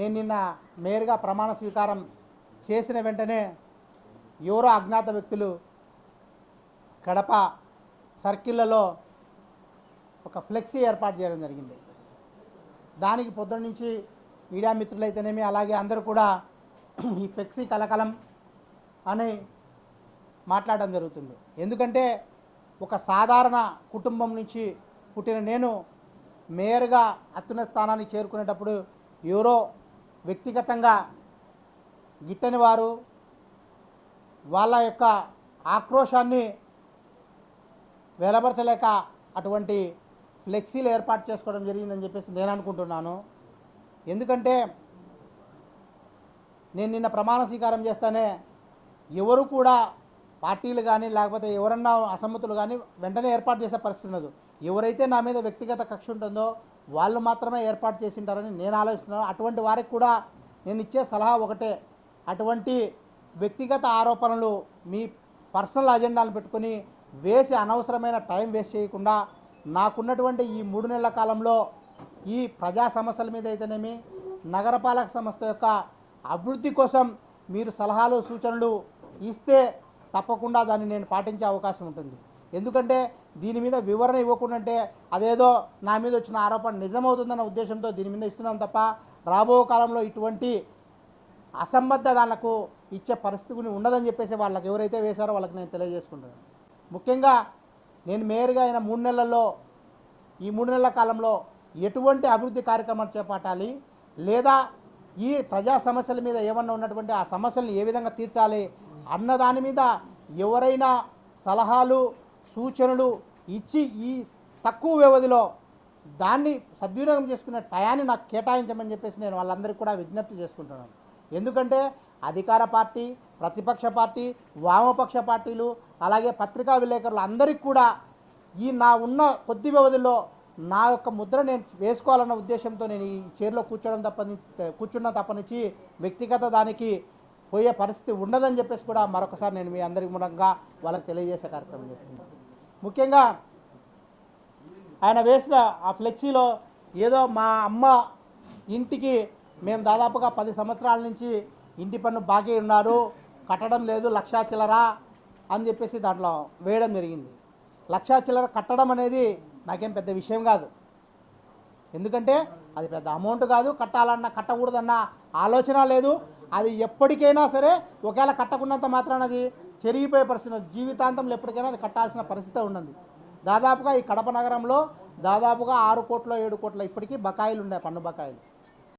నేను నిన్న మేయర్గా ప్రమాణ స్వీకారం చేసిన వెంటనే ఎవరో అజ్ఞాత వ్యక్తులు కడప సర్కిళ్ళలో ఒక ఫ్లెక్సీ ఏర్పాటు చేయడం జరిగింది. దానికి పొద్దున్న నుంచి మీడియా మిత్రులైతేనేమి అలాగే అందరూ కూడా ఈ ఫ్లెక్సీ కలకలం అని మాట్లాడడం జరుగుతుంది. ఎందుకంటే ఒక సాధారణ కుటుంబం నుంచి పుట్టిన నేను మేయర్గా అత్యున్నత స్థానానికి చేరుకునేటప్పుడు ఎవరో వ్యక్తిగతంగా గిట్టని వారు వాళ్ళ యొక్క ఆక్రోశాన్ని వెలబరచలేక అటువంటి ఫ్లెక్సీలు ఏర్పాటు చేసుకోవడం జరిగిందని చెప్పేసి నేను అనుకుంటున్నాను. ఎందుకంటే నేను నిన్న ప్రమాణ స్వీకారం చేస్తానే ఎవరు కూడా పార్టీలు కానీ లేకపోతే ఎవరన్నా అసమ్మతులు కానీ వెంటనే ఏర్పాటు చేసే పరిస్థితి ఉండదు. ఎవరైతే నా మీద వ్యక్తిగత కక్ష ఉంటుందో వాళ్ళు మాత్రమే ఏర్పాటు చేసి ఉంటారని నేను ఆలోచిస్తున్నాను. అటువంటి వారికి కూడా నేను ఇచ్చే సలహా ఒకటే. అటువంటి వ్యక్తిగత ఆరోపణలు మీ పర్సనల్ అజెండాను పెట్టుకొని వేసి అనవసరమైన టైం వేస్ట్ చేయకుండా నాకున్నటువంటి ఈ మూడు నెలల కాలంలో ఈ ప్రజా సమస్యల మీద అయితేనేమి నగరపాలక సంస్థ యొక్క అభివృద్ధి కోసం మీరు సలహాలు సూచనలు ఇస్తే తప్పకుండా దాన్ని నేను పాటించే అవకాశం ఉంటుంది. ఎందుకంటే దీని మీద వివరణ ఇవ్వకుండా అంటే అదేదో నా మీద వచ్చిన ఆరోపణ నిజమవుతుందన్న ఉద్దేశంతో దీని మీద ఇస్తున్నాం తప్ప రాబో కాలంలో ఇటువంటి అసంబద్ధ దానికి ఇచ్చే పరిస్థితి ఉండదని చెప్పేసి వాళ్ళకి ఎవరైతే వేశారో వాళ్ళకి నేను తెలియజేసుకుంటున్నాను. ముఖ్యంగా నేను మేయర్గా అయిన మూడు నెలల్లో ఈ మూడు నెలల కాలంలో ఎటువంటి అభివృద్ధి కార్యక్రమాలు చేపట్టాలి? లేదా ఈ ప్రజా సమస్యల మీద ఏమన్నా ఉన్నటువంటి ఆ సమస్యలను ఏ విధంగా తీర్చాలి? అన్న దాని మీద ఎవరైనా సలహాలు సూచనలు ఇచ్చి ఈ తక్కువ వ్యవధిలో దాన్ని సద్వినియోగం చేసుకునే టయాన్ని నాకు కేటాయించమని చెప్పేసి నేను వాళ్ళందరికీ కూడా విజ్ఞప్తి చేసుకుంటున్నాను. ఎందుకంటే అధికార పార్టీ ప్రతిపక్ష పార్టీ వామపక్ష పార్టీలు అలాగే పత్రికా విలేకరులు అందరికీ కూడా ఈ నా ఉన్న కొద్ది వ్యవధిలో నా యొక్క ముద్ర నేను వేసుకోవాలన్న ఉద్దేశంతో నేను ఈ చైర్లో కూర్చోవడం తప్పని కూర్చున్న తప్పనిచ్చి వ్యక్తిగత దానికి పోయే పరిస్థితి ఉండదని చెప్పేసి కూడా మరొకసారి నేను మీ అందరి మూలంగా వాళ్ళకి తెలియజేసే కార్యక్రమం చేస్తున్నాను. ముఖ్యంగా ఆయన వేసిన ఆ ఫ్లెక్సీలో ఏదో మా అమ్మ ఇంటికి మేము దాదాపుగా పది సంవత్సరాల నుంచి ఇంటి పన్ను బాకీ ఉన్నారు కట్టడం లేదు లక్షా చిల్లరా అని చెప్పేసి దాంట్లో వేయడం జరిగింది. లక్షా చిల్లర కట్టడం అనేది నాకేం పెద్ద విషయం కాదు. ఎందుకంటే అది పెద్ద అమౌంట్ కాదు కట్టాలన్నా కట్టకూడదన్న ఆలోచన లేదు. అది ఎప్పటికైనా సరే ఒకవేళ కట్టకున్నంత మాత్రాన అది చెరిగిపోయే పరిస్థితి జీవితాంతంలో ఎప్పటికైనా అది కట్టాల్సిన పరిస్థితి ఉన్నది దాదాపుగా ఈ కడప నగరంలో దాదాపుగా ఆరు కోట్ల ఏడు కోట్ల ఇప్పటికీ బకాయిలు ఉన్నాయి పన్ను బకాయిలు.